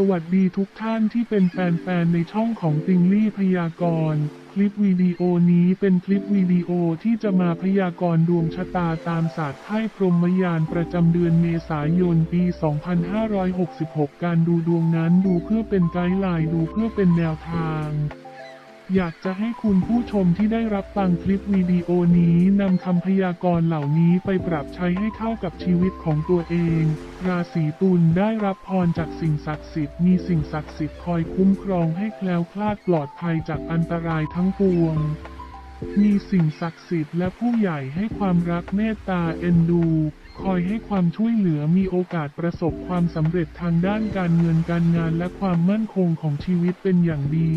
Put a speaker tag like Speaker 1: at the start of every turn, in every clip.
Speaker 1: สวัสดีทุกท่านที่เป็นแฟนๆ ในช่องของติงลี่พยากรณ์ คลิปวิดีโอนี้เป็นคลิปวิดีโอที่จะมาพยากรณ์ดวงชะตาตามศาสตร์ไพ่พรหมยานประจำเดือนเมษายนปี 2566 การดูดวงนั้นดูเพื่อเป็นไกด์ไลน์ดูเพื่อเป็นแนวทาง อยากจะให้คุณผู้ชมที่ได้รับฟังคลิปวิดีโอนี้นำคำพยากรณ์เหล่านี้ไปปรับใช้ให้เข้ากับชีวิตของตัวเอง ราศีตุลได้รับพรจากสิ่งศักดิ์สิทธิ์ มีสิ่งศักดิ์สิทธิ์คอยคุ้มครองให้แคล้วคลาดปลอดภัยจากอันตรายทั้งปวง มีสิ่งศักดิ์สิทธิ์และผู้ใหญ่ให้ความรักเมตตาเอ็นดู คอยให้ความช่วยเหลือมีโอกาสประสบความสำเร็จทางด้านการเงินการงานและความมั่นคงของชีวิตเป็นอย่างดี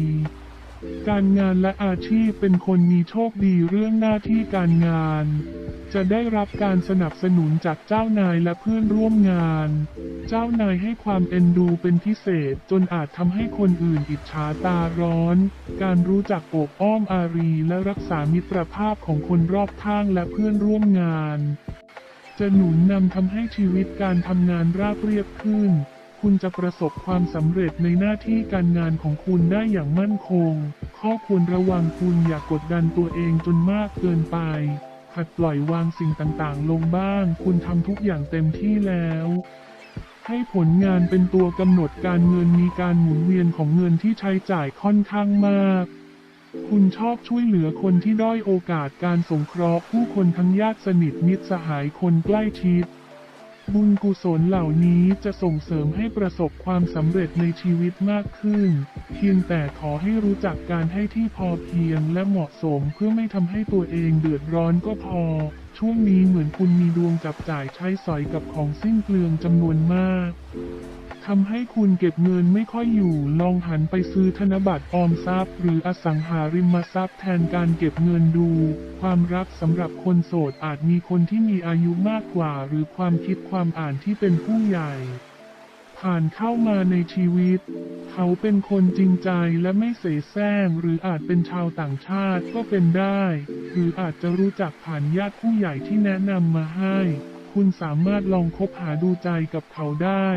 Speaker 1: การงานและอาชีพเป็นคนมีโชคดีเรื่องหน้าที่การงาน จะได้รับการสนับสนุนจากเจ้านายและเพื่อนร่วมงาน เจ้านายให้ความเอ็นดูเป็นพิเศษจนอาจทำให้คนอื่นอิจฉาตาร้อน การรู้จักโอบอ้อมอารีและรักษามิตรภาพของคนรอบข้างและเพื่อนร่วมงาน จะหนุนนำทำให้ชีวิตการทำงานราบเรียบขึ้น คุณจะประสบความสำเร็จในหน้าที่การงานของคุณได้อย่างมั่นคง ข้อควรระวังคุณอย่ากกดดันตัวเองจนมากเกินไปหัดปล่อยวางสิ่งต่างๆ ลงบ้าง คุณทำทุกอย่างเต็มที่แล้ว ให้ผลงานเป็นตัวกำหนดการเงินมีการหมุนเวียนของเงินที่ใช้จ่ายค่อนข้างมาก คุณชอบช่วยเหลือคนที่ด้อยโอกาสการสงเคราะห์ผู้คนทั้งญาติสนิทมิตรสหายคนใกล้ชิด บุญกุศลเหล่านี้จะส่งเสริมให้ประสบความสำเร็จในชีวิตมากขึ้น เพียงแต่ขอให้รู้จักการให้ที่พอเพียงและเหมาะสมเพื่อไม่ทำให้ตัวเองเดือดร้อนก็พอ ช่วงนี้เหมือนคุณมีดวงจับจ่ายใช้สอยกับของสิ้นเปลืองจำนวนมาก ทำให้คุณเก็บเงินไม่ค่อยอยู่ ลองหันไปซื้อธนบัตรออมทรัพย์ หรืออสังหาริมทรัพย์แทนการเก็บเงินดู ความรักสำหรับคนโสดอาจมีคนที่มีอายุมากกว่า หรือความคิดความอ่านที่เป็นผู้ใหญ่ ผ่านเข้ามาในชีวิต เขาเป็นคนจริงใจและไม่เสแสร้ง หรืออาจเป็นชาวต่างชาติก็เป็นได้ หรืออาจจะรู้จักผ่านญาติผู้ใหญ่ที่แนะนำมาให้ คุณสามารถลองคบหาดูใจกับเขาได้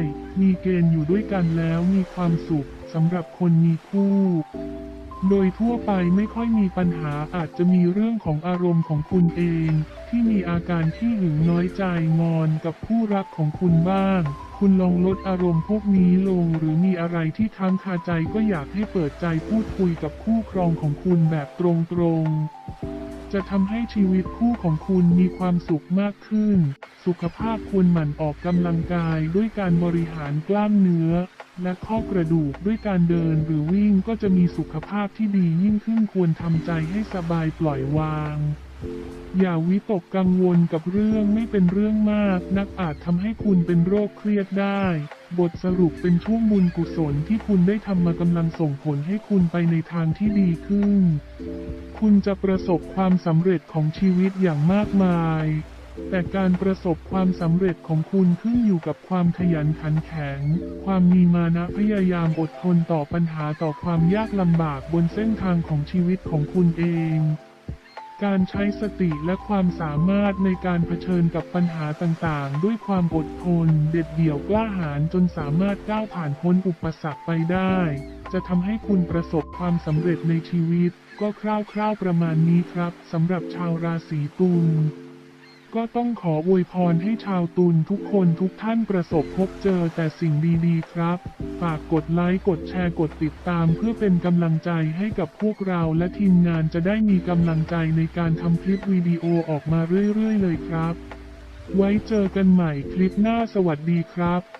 Speaker 1: มีเกณฑ์อยู่ด้วยกันแล้วมีความสุขสำหรับคนมีคู่ โดยทั่วไปไม่ค่อยมีปัญหาอาจจะมีเรื่องของอารมณ์ของคุณเอง ที่มีอาการที่หึงน้อยใจงอนกับคู่รักของคุณบ้าง คุณลองลดอารมณ์พวกนี้ลงหรือมีอะไรที่ค้างคาใจก็อยากให้เปิดใจพูดคุยกับคู่ครองของคุณแบบตรงๆ จะทำให้ชีวิตคู่ของคุณมีความสุขมากขึ้น สุขภาพควรหมั่นออกกำลังกายด้วยการบริหารกล้ามเนื้อ และข้อกระดูกด้วยการเดินหรือวิ่งก็จะมีสุขภาพที่ดียิ่งขึ้นควรทำใจให้สบายปล่อยวางอย่าวิตกกังวลกับเรื่องไม่เป็นเรื่องมาก นักอาจทำให้คุณเป็นโรคเครียดได้ บทสรุปเป็นช่วงบุญกุศลที่คุณได้ทำมากำลังส่งผลให้คุณไปในทางที่ดีขึ้น คุณจะประสบความสำเร็จของชีวิตอย่างมากมาย แต่การประสบความสำเร็จของคุณขึ้นอยู่กับความขยันขันแข็ง ความมีมานะพยายามอดทนต่อปัญหาต่อความยากลำบากบนเส้นทางของชีวิตของคุณเองการใช้สติและความสามารถในการเผชิญกับปัญหาต่างๆ ด้วยความอดทน เด็ดเดี่ยวกล้าหาญจนสามารถก้าวผ่านพ้นอุปสรรคไปได้ จะทำให้คุณประสบความสำเร็จในชีวิต ก็คร่าวๆประมาณนี้ครับสำหรับชาวราศีตุลก็ต้องขออวยพรให้ชาวตุลทุกคนทุกท่านประสบพบเจอแต่สิ่งดีๆครับ ฝากกดไลค์กดแชร์กดติดตามเพื่อเป็นกำลังใจให้กับพวกเราและทีมงานจะได้มีกำลังใจในการทำคลิปวิดีโอออกมาเรื่อยๆเลยครับ ไว้เจอกันใหม่คลิปหน้าสวัสดีครับ